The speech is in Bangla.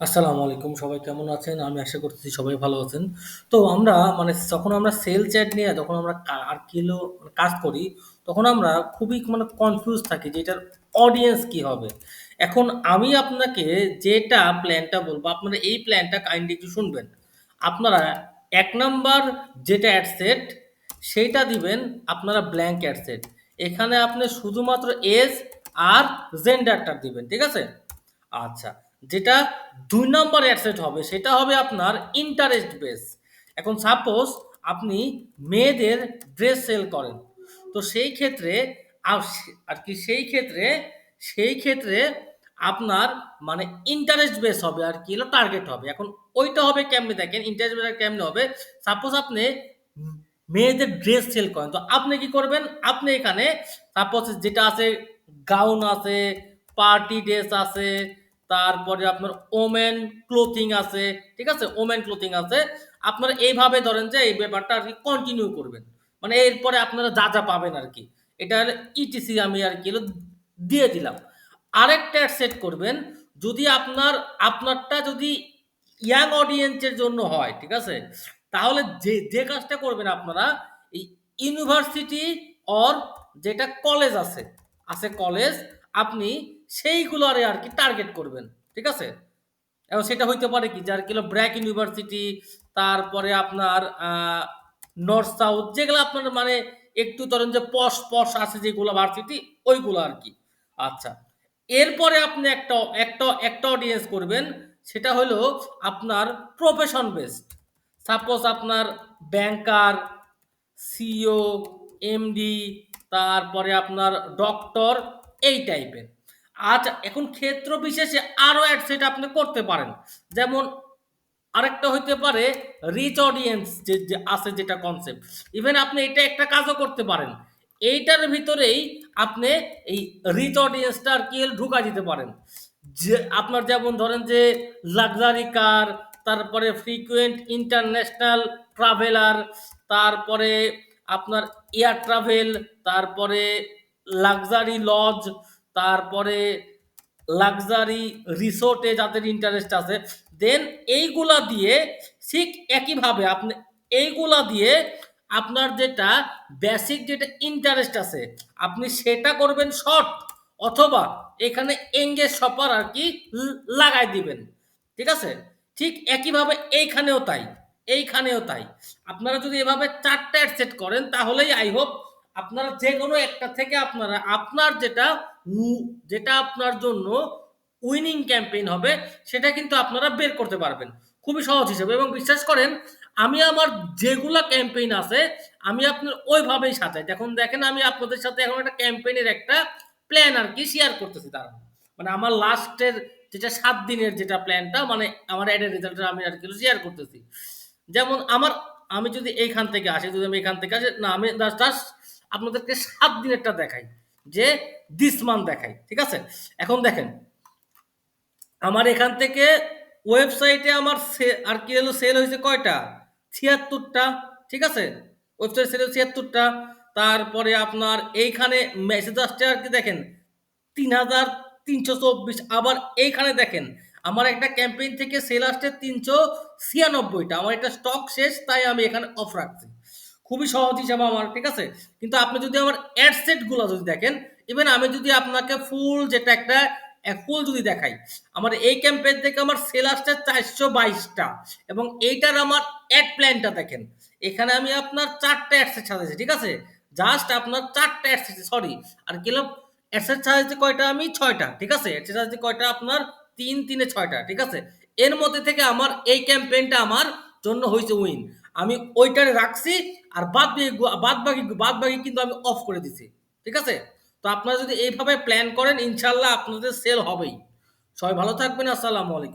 আসসালামু আলাইকুম। সবাই কেমন আছেন? আমি আশা করতেছি সবাই ভালো আছেন। তো আমরা মানে যখন আমরা সেল চ্যাট নিয়ে যখন আমরা আর কিলো কাজ করি, তখন আমরা খুবই মানে কনফিউজ থাকি যে এটার অডিয়েন্স কি হবে? এখন আমি আপনাকে যেটা প্ল্যানটা বলব, আপনারা এই প্ল্যানটা কাইন্ডলি একটু শুনবেন। আপনারা এক নাম্বার যেটা অ্যাড সেট, সেইটা দিবেন আপনারা ব্ল্যাঙ্ক অ্যাডসেট এখানে আপনি শুধুমাত্র এজ আর জেন্ডারটা দিবেন। ঠিক আছে? আচ্ছা। যেটা দুই নম্বর অ্যাডসেট হবে সেটা হবে আপনার ইন্টারেস্ট বেস। এখন সাপোজ আপনি মেয়েদের ড্রেস সেল করেন। তো সেই ক্ষেত্রে আর কি সেই ক্ষেত্রে সেই ক্ষেত্রে আপনার মানে ইন্টারেস্ট বেস হবে আরকি হলো টার্গেট হবে। এখন ওইটা হবে কেমনে দেখেন ইন্টারেস্ট বেস কেমনে হবে? সাপোজ আপনি মেয়েদের ড্রেস সেল করেন। তো আপনি কি করবেন? আপনি এখানে সাপোজ যেটা আছে গাউন আছে, পার্টি ড্রেস আছে, তারপরে আপনার ওমেন ক্লোথিং আছে, ঠিক আছে? ওমেন ক্লোথিং আছে। আপনারা এইভাবে ধরেন যে এই ব্যাপারটা আর কি কন্টিনিউ করবেন। মানে এরপরে আপনারা যা, যা পাবেন আর কি এটা ইটিসি আমি আরকি হলো দিয়ে দিলাম। আরেকটা সেট করবেন, যদি আপনার আপনারটা যদি ইয়াং অডিয়েন্সের জন্য হয়, ঠিক আছে? তাহলে যে, যে কাজটা করবেন আপনারা ইউনিভার্সিটি অর যেটা কলেজ আছে, আছে কলেজ আপনি সেইগুলোরে আর কি টার্গেট করবেন। ঠিক আছে? এবং সেটা হইতে পারে কি? যার কি হলো ব্র্যাক ইউনিভার্সিটি, তারপরে আপনার নর্থ সাউথ যেগুলো আপনার মানে একটু ধরেন যে পশ, পশ আছে যেগুলো ভার্সিটি ওইগুলো আর কি আচ্ছা। এরপরে আপনি একটা একটা একটা অডিয়েন্স করবেন, সেটা হলো আপনার প্রফেশন বেসড। সাপোজ আপনার ব্যাংকার, সিইও, এমডি, তারপরে আপনার ডক্টর এই টাইপের। আচ্ছা, এখন ক্ষেত্র বিশেষে আরও অ্যাড সেট আপনি করতে পারেন। যেমন আরেকটা হইতে পারে রিচ অডিয়েন্স যে, আছে যেটা কনসেপ্ট। ইভেন আপনি এটা একটা কাজও করতে পারেন। এইটার ভিতরেই আপনি এই রিচ অডিয়েন্সটা আরকি ঢুকায় দিতে পারেন। যে আপনার যেমন ধরেন যে লাক্সারি কার, তারপরে ফ্রিকুয়েন্ট ইন্টারন্যাশনাল ট্রাভেলার, তারপরে আপনার এয়ার ট্রাভেল, তারপরে লাক্সারি লজ, তারপরে লাক্সারি রিসোর্টে যাদের ইন্টারেস্ট আছে, দেন এইগুলা দিয়ে ঠিক একইভাবে আপনি এইগুলা দিয়ে আপনার যেটা বেসিক যেটা ইন্টারেস্ট আছে, আপনি সেটা করবেন শর্ট অথবা এখানে এঙ্গেজ শপার আর কি লাগায় দিবেন। ঠিক আছে? ঠিক একইভাবে এইখানেও তাই, এইখানেও তাই। আপনারা যদি এভাবে ৪ টা অ্যাড সেট করেন তাহলেই আই হোপ আপনারা যে কোনো একটা থেকে আপনারা আপনার যেটা যেটা আপনার জন্য উইনিং ক্যাম্পেইন হবে সেটা কিন্তু আপনারা বের করতে পারবেন। খুবই সহজ হিসাবে এবং বিশ্বাস করেন আমি আমার যেগুলা ক্যাম্পেইন আছে আমি আপনার ওইভাবেই সাজাই। এখন দেখেন আমি আপনাদের সাথে এখন একটা ক্যাম্পেইনের একটা প্ল্যান আর কি শেয়ার করতেছি দাঁড়ান। মানে আমার লাস্টের যেটা সাত দিনের যেটা প্ল্যানটা মানে আমার এর রেজাল্টটা আমি আরকি শেয়ার করতেছি। যেমন আমার আমি যদি এইখান থেকে আসি, যদি আমি এখান থেকে আসি না আমি জাস্ট আপনাদেরকে সাত দিনেরটা দেখাই। যে দিস মান্থ দেখাই। ঠিক আছে? এখন দেখেন, আমার এখান থেকে ওয়েবসাইটে আমার আর কি হলো সেল হয়েছে কয়টা? ছিয়াত্তরটা, ঠিক আছে? ওয়েবসাইট সেল ছিয়াত্তরটা, তারপরে আপনার এইখানে মেসেজ আসছে আর কি দেখেন ৩৩২৪ আবার এইখানে দেখেন, আমার একটা ক্যাম্পেইন থেকে সেল আসছে তিনশো ছিয়ানব্বইটা, আমার এটা স্টক শেষ, তাই আমি এখানে অফ রাখছি। খুবই সহজ হিসাব আমার, ঠিক আছে? কিন্তু আপনি যদি আমার অ্যাড সেটগুলা যদি দেখেন, ইভেন আমি যদি আপনাকে ফুল যেটা একটা ফুল যদি দেখাই, আমার এই ক্যাম্পেইন থেকে আমার সেল আসছে ৪২২ টা এবং এইটার আমার অ্যাড প্ল্যানটা দেখেন। এখানে আমি আপনার ৪ টা অ্যাড সাজাইছি, ঠিক আছে? জাস্ট আপনার ৪ টা অ্যাড সরি আর কি হলো অ্যাড সাজাইছি কয়টা আমি ছয়টা ঠিক আছে? অ্যাড সেট সাজাইছি কয়টা আপনার তিন তিনে ছয়টা ঠিক আছে? এর মধ্যে থেকে আমার এই ক্যাম্পেইনটা আমার জন্য হয়েছে উইন। আমি ওইটারে রাখছি আর বাদ বাকি বাদ বাকি কিন্তু আমি অফ করে দিছি। ঠিক আছে? তো আপনারা যদি এইভাবে প্ল্যান করেন ইনশাল্লাহ আপনাদের সেল হবেই। সবাই ভালো থাকবেন। আসসালামু আলাইকুম।